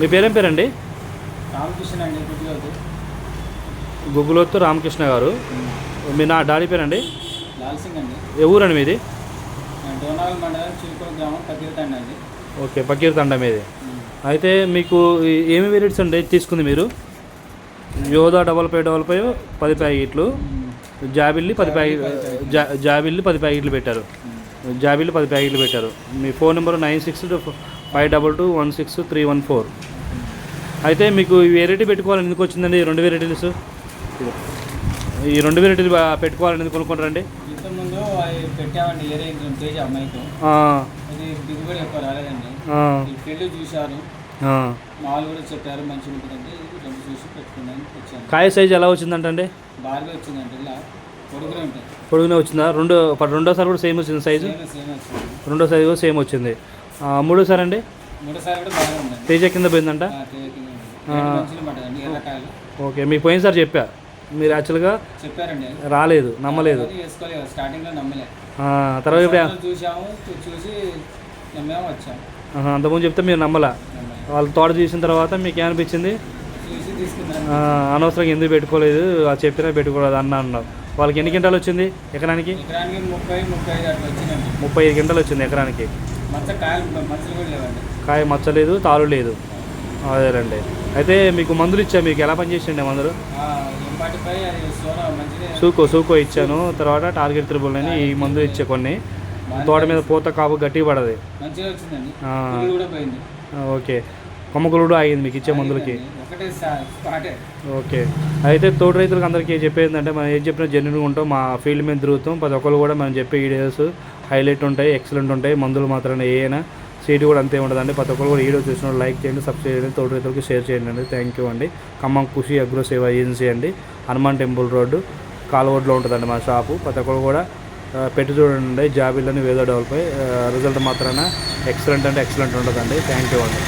మీ పేరేం పేరండి? రామకృష్ణ అండి గుగ్గులోత్తు రామకృష్ణ గారు. మీ నా డాడీ పేరండి? లాల్ సింగ్ అండి. ఏ ఊరండి మీది? డోనాల్ మండలం చిలుకూరు గ్రామం పతిరతండి అండి. ఓకే పకీర్ తండ మీది అయితే మీకు ఏమి వెరైటీస్ అండి తీసుకుంది మీరు? యోధా డబల్ ఫైవ్ డబల్ ఫైవ్ పది ప్యాకెట్లు. జాబిల్లి పది ప్యాకెట్ జా జాబిల్లి పది ప్యాకెట్లు పెట్టారు. జాబిల్లి పది ప్యాకెట్లు పెట్టారు. మీ phone number nine six five double two one six three one four. అయితే మీకు ఈ వెరైటీ పెట్టుకోవాలని ఎందుకు వచ్చిందండి? ఈ రెండు వెరైటీస్ ఈ రెండు వెరైటీలు పెట్టుకోవాలని ఎందుకు కొనుక్కుంటారండి ఇంతకుముందు అవి పెట్టామండి ఏరే ఇంట్లో తేజ అమ్మాయితో. ఆ, అది దిగుబడి ఎక్కువ రాలేదండి. ఆ, ఈ ఫీల్డ్ చూశారు. ఆ. మాలు కూడా చెప్పారు మంచిగా ఉంటుందండి రెండు చూసి పెట్టుకున్నాను వచ్చాను. కాయ సైజ్ ఎలా వచ్చిందంటండి? బాగా వచ్చిందండి ఇలా పొడుగునే ఉంటుంది పొడుగునే వచ్చిందా? రెండు రెండోసారి కూడా సేమ్ వచ్చింది సైజు? రెండో సైజు కూడా సేమ్ వచ్చింది. మూడోసారి అండి? తేజ కింద పోయిందంట? ఓకే మీకు పోయినసారి చెప్పా. మీరు యాక్చువల్గా చెప్పారండి. రాలేదు నమ్మలేదు. తర్వాత ఇప్పుడు అంతకుముందు చెప్తే మీరు నమ్మలా? వాళ్ళ తోట చూసిన తర్వాత మీకు ఏమనిపించింది? అనవసరంగా ఎందుకు పెట్టుకోలేదు అది చెప్పినా పెట్టుకోలేదు అన్న అన్నారు వాళ్ళకి ఎన్ని గంటలు వచ్చింది ఎకరానికి? ముప్పై ఐదు గంటలు వచ్చింది ఎకరానికి. కాయ మచ్చలేదు తాలు లేదు. అదేనండి. అయితే మీకు మందులు ఇచ్చా మీకు ఎలా పనిచేసిండే మందులు? సూకో సూకో ఇచ్చాను. తర్వాత టార్గెట్ త్రిబుల్ అని ఈ మందు ఇచ్చే కొన్ని. తోట మీద పూత కాపు గట్టి పడది. ఓకే. కొమ్మకులుడు ఆగింది మీకు ఇచ్చే మందులకి. ఓకే. అయితే తోటి రైతులకు అందరికీ చెప్పేది ఏంటంటే మనం ఏం చెప్పినా జెన్యున్గా ఉంటాం మా ఫీల్డ్ మీద తిరుగుతాం. ప్రతి ఒక్కరు కూడా మనం చెప్పే వీడియోస్. హైలైట్ ఉంటాయి ఎక్సలెంట్ ఉంటాయి మందులు మాత్రమే ఏమైనా సీటు కూడా అంతే ఉంటుందండి ప్రతి ఒక్కరు కూడా వీడియో చూసిన లైక్ చేయండి సబ్స్క్రైబ్ చేయండి తోటి రైతులకు షేర్ చేయండి అండి. థ్యాంక్ యూ అండి. ఖమ్మం ఖుషి అగ్రో సేవ ఏజెన్సీ అండి. హనుమాన్ టెంపుల్ రోడ్డు కాలవోడ్లో ఉంటుందండి మా షాపు. ప్రతి ఒక్కరు కూడా పెట్టి చూడండి. జాబీలని వేదో డెవలప్ రిజల్ట్ మాత్రాన ఎక్సలెంట్ అంటే ఎక్సలెంట్ ఉంటుందండి. థ్యాంక్ యూ అండి.